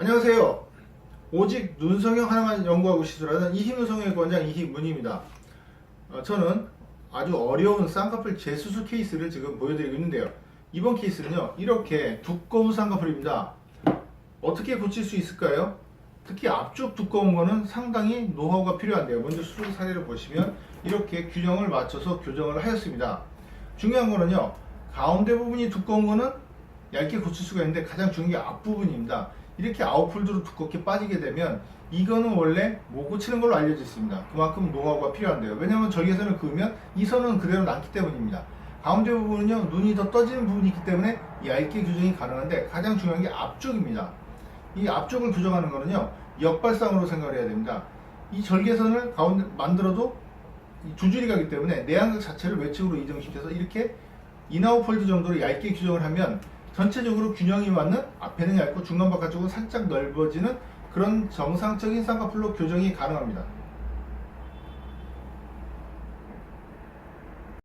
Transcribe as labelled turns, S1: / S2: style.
S1: 안녕하세요. 오직 눈성형 하나만 연구하고 시술하는 이희문성형외과원장 이희문입니다. 어, 저는 아주 어려운 쌍꺼풀 재수술 케이스를 지금 보여드리고 있는데요. 이번 케이스는요, 이렇게 두꺼운 쌍꺼풀입니다. 어떻게 고칠 수 있을까요? 특히 앞쪽 두꺼운 거는 상당히 노하우가 필요한데요. 먼저 수술 사례를 보시면 이렇게 균형을 맞춰서 교정을 하였습니다. 중요한 거는요, 가운데 부분이 두꺼운 거는 얇게 고칠 수가 있는데 가장 중요한 게 앞부분입니다. 이렇게 아웃폴드로 두껍게 빠지게 되면 이거는 원래 못 고치는 걸로 알려져 있습니다. 그만큼 노하우가 필요한데요. 왜냐하면 절개선을 그으면 이 선은 그대로 남기 때문입니다. 가운데 부분은요 눈이 더 떠지는 부분이 있기 때문에 얇게 교정이 가능한데 가장 중요한 게 앞쪽입니다. 이 앞쪽을 교정하는 거는요 역발상으로 생각을 해야 됩니다. 이 절개선을 가운데 만들어도 이두 줄이 가기 때문에 내안각 자체를 외측으로 이동시켜서 이렇게 인아웃 폴드 정도로 얇게 규정을 하면 전체적으로 균형이 맞는 앞에는 얇고 중간 바깥쪽은 살짝 넓어지는 그런 정상적인 쌍꺼풀로 교정이 가능합니다.